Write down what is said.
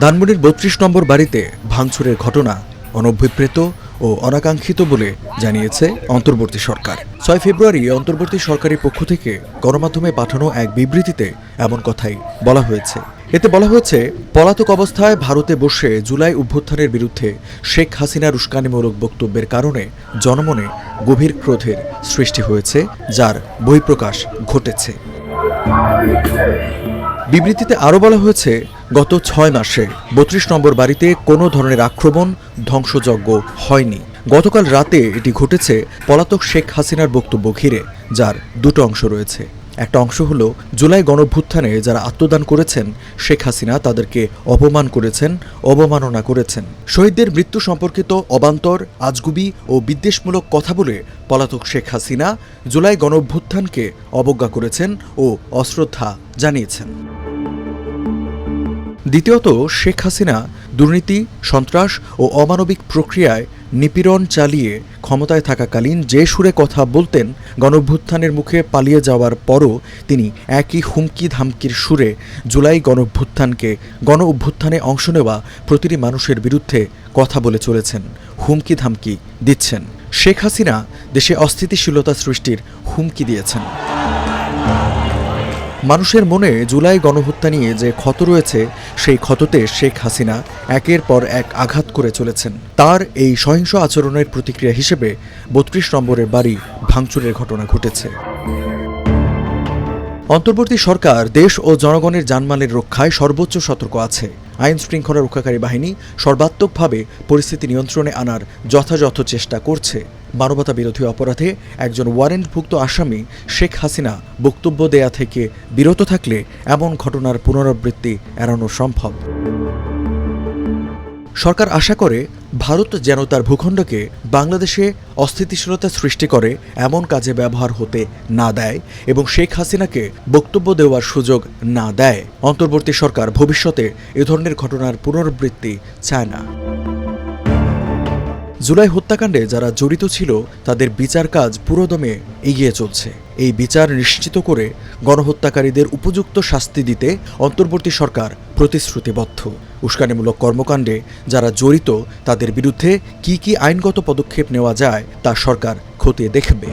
ধানমন্ডির বত্রিশ নম্বর বাড়িতে ভাঙচুরের ঘটনা অনভিপ্রেত ও অনাকাঙ্ক্ষিত বলে জানিয়েছে অন্তর্বর্তী সরকার। ছয় ফেব্রুয়ারি অন্তর্বর্তী সরকারের পক্ষ থেকে গণমাধ্যমে পাঠানো এক বিবৃতিতে এমন কথাই বলা হয়েছে। এতে বলা হয়েছে, পলাতক অবস্থায় ভারতে বসে জুলাই অভ্যুত্থানের বিরুদ্ধে শেখ হাসিনার উস্কানিমূলক বক্তব্যের কারণে জনমনে গভীর ক্রোধের সৃষ্টি হয়েছে, যার বহিঃপ্রকাশ ঘটেছে। বিবৃতিতে আরও বলা হয়েছে, গত ছয় মাসে বত্রিশ নম্বর বাড়িতে কোনো ধরনের আক্রমণ ধ্বংসযজ্ঞ হয়নি। গতকাল রাতে এটি ঘটেছে পলাতক শেখ হাসিনার বক্তব্য ঘিরে, যার দুটো অংশ রয়েছে। একটা অংশ হলো জুলাই গণভ্যুত্থানে যারা আত্মদান করেছেন, শেখ হাসিনা তাদেরকে অপমান করেছেন, অবমাননা করেছেন। শহীদদের মৃত্যু সম্পর্কিত অবান্তর, আজগুবি ও বিদ্বেষমূলক কথা বলে পলাতক শেখ হাসিনা জুলাই গণভ্যুত্থানকে অবজ্ঞা করেছেন ও অশ্রদ্ধা জানিয়েছেন। দ্বিতীয়ত, শেখ হাসিনা দুর্নীতি, সন্ত্রাস ও অমানবিক প্রক্রিয়ায় নিপীড়ন চালিয়ে ক্ষমতায় থাকাকালীন যে সুরে কথা বলতেন, গণভ্যুত্থানের মুখে পালিয়ে যাওয়ার পরও তিনি একই হুমকি ধামকির সুরে জুলাই গণভ্যুত্থানকে গণ অভ্যুত্থানে অংশ নেওয়া প্রতিটি মানুষের বিরুদ্ধে কথা বলে চলেছেন হুমকি ধামকি দিচ্ছেন। শেখ হাসিনা দেশে অস্থিতিশীলতা সৃষ্টির হুমকি দিয়েছেন। মানুষের মনে জুলাই গণহত্যা নিয়ে যে ক্ষত রয়েছে, সেই ক্ষততে শেখ হাসিনা একের পর এক আঘাত করে চলেছেন। তার এই সহিংস আচরণের প্রতিক্রিয়া হিসেবে বত্রিশ নম্বরের বাড়ি ভাঙচুরের ঘটনা ঘটেছে। অন্তর্বর্তী সরকার, দেশ ও জনগণের জানমালের রক্ষায় সর্বোচ্চ সতর্ক আছে। আইন শৃঙ্খলা রক্ষাকারী বাহিনী সর্বাত্মকভাবে পরিস্থিতি নিয়ন্ত্রণে আনার যথাযথ চেষ্টা করছে। মানবতা বিরোধী অপরাধে একজন ওয়ারেন্টভুক্ত আসামি শেখ হাসিনা বক্তব্য দেয়া থেকে বিরত থাকলে এমন ঘটনার পুনরাবৃত্তি এড়ানো সম্ভব। সরকার আশা করে ভারত যেন তার ভূখণ্ডকে বাংলাদেশে অস্থিতিশীলতা সৃষ্টি করে এমন কাজে ব্যবহার হতে না দেয় এবং শেখ হাসিনাকে বক্তব্য দেওয়ার সুযোগ না দেয়। অন্তর্বর্তী সরকার ভবিষ্যতে এ ধরনের ঘটনার পুনরাবৃত্তি চায় না। জুলাই হত্যাকাণ্ডে যারা জড়িত ছিল, তাদের বিচার কাজ পুরোদমে এগিয়ে চলছে। এই বিচার নিশ্চিত করে গণহত্যাকারীদের উপযুক্ত শাস্তি দিতে অন্তর্বর্তী সরকার প্রতিশ্রুতিবদ্ধ। উস্কানিমূলক কর্মকাণ্ডে যারা জড়িত, তাদের বিরুদ্ধে কি কি আইনগত পদক্ষেপ নেওয়া যায়, তা সরকার খতিয়ে দেখবে।